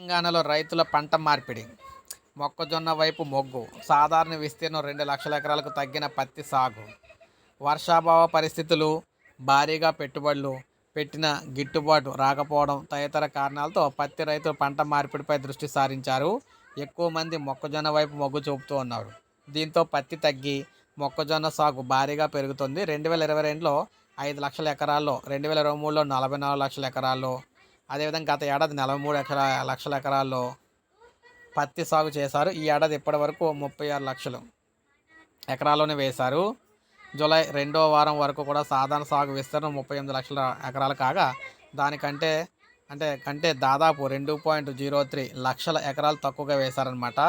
తెలంగాణలో రైతుల పంట మార్పిడి. మొక్కజొన్న వైపు మొగ్గు. సాధారణ విస్తీర్ణం రెండు లక్షల ఎకరాలకు తగ్గిన పత్తి సాగు. వర్షాభావ పరిస్థితులు భారీగా పెట్టుబడులు పెట్టిన గిట్టుబాటు రాకపోవడం తదితర కారణాలతో పత్తి రైతులు పంట మార్పిడిపై దృష్టి సారించారు. ఎక్కువ మంది మొక్కజొన్న వైపు మొగ్గు చూపుతూ ఉన్నారు. దీంతో పత్తి తగ్గి మొక్కజొన్న సాగు భారీగా పెరుగుతుంది. రెండు వేల ఇరవై రెండులో ఐదు లక్షల ఎకరాల్లో రెండు వేల ఇరవై మూడులో నలభై నాలుగు లక్షల ఎకరాల్లో అదేవిధంగా గత ఏడాది నలభై మూడు ఎకరా లక్షల ఎకరాల్లో పత్తి సాగు చేశారు. ఈ ఏడాది ఇప్పటి వరకు ముప్పై ఆరు లక్షలు ఎకరాల్లోనే వేశారు. జూలై రెండో వారం వరకు కూడా సాధారణ సాగు విస్తీర్ణం ముప్పై ఎనిమిది లక్షల ఎకరాలు కాగా దానికంటే అంటే కంటే దాదాపు రెండు పాయింట్ జీరో త్రీ లక్షల ఎకరాలు తక్కువగా వేశారనమాట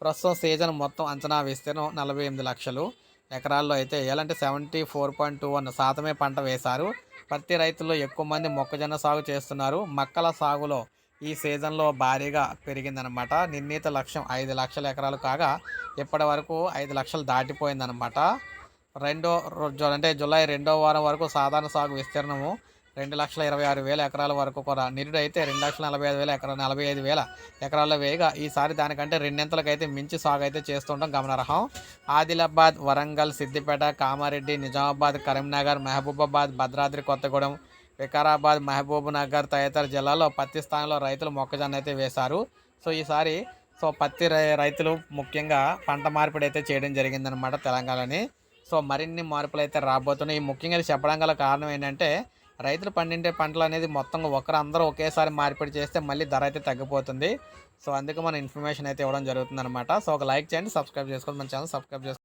ప్రస్తుతం సీజన్ మొత్తం అంచనా విస్తీర్ణం నలభై ఎనిమిది లక్షలు. ఎకరాల్లో అయితే వేయాలంటే seventy four point two one శాతమే పంట వేశారు. పత్తి రైతుల్లో ఎక్కువ మంది మొక్కజొన్న సాగు చేస్తున్నారు. మక్కల సాగులో ఈ సీజన్లో భారీగా పెరిగిందనమాట నిర్ణీత లక్ష్యం ఐదు లక్షల ఎకరాలు కాగా ఇప్పటి వరకు ఐదు లక్షలు దాటిపోయిందనమాట రెండో రోజు అంటే జూలై రెండో వారం వరకు సాధారణ సాగు విస్తీర్ణము రెండు లక్షల ఇరవై ఆరు వేల ఎకరాల వరకు కూడా. నిరుడు అయితే రెండు లక్షల నలభై ఐదు వేల ఎకరా నలభై ఐదు వేల ఎకరాల్లో వేయగా. ఈసారి దానికంటే రెండింతలకైతే మించి సాగు అయితే చేస్తుండడం గమనార్హం. ఆదిలాబాద్ వరంగల్ సిద్దిపేట కామారెడ్డి నిజామాబాద్ కరీంనగర్ మహబూబాబాద్ భద్రాద్రి కొత్తగూడెం వికారాబాద్ మహబూబ్ నగర్ తదితర జిల్లాల్లో పత్తి స్థానంలో రైతులు మొక్కజొన్న అయితే వేశారు. సో ఈసారి సో పత్తి రై- రైతులు ముఖ్యంగా పంట మార్పిడి అయితే చేయడం జరిగిందనమాట తెలంగాణని. సో మరిన్ని మార్పులు అయితే రాబోతున్నాయి. ఈ ముఖ్యంగా చెప్పడం గల కారణం ఏంటంటే రైతులు పండించే పంటలు అనేది మొత్తం ఒకరు అందరూ ఒకేసారి మార్పిడి చేస్తే మళ్ళీ ధర అయితే తగ్గిపోతుంది. సో అందుకే మన ఇన్ఫర్మేషన్ అయితే ఇవ్వడం జరుగుతుంది అనమాట సో ఒక లైక్ చేయండి సబ్స్క్రైబ్ చేసుకోండి మన ఛానల్ సబ్స్క్రైబ్ చేసుకోండి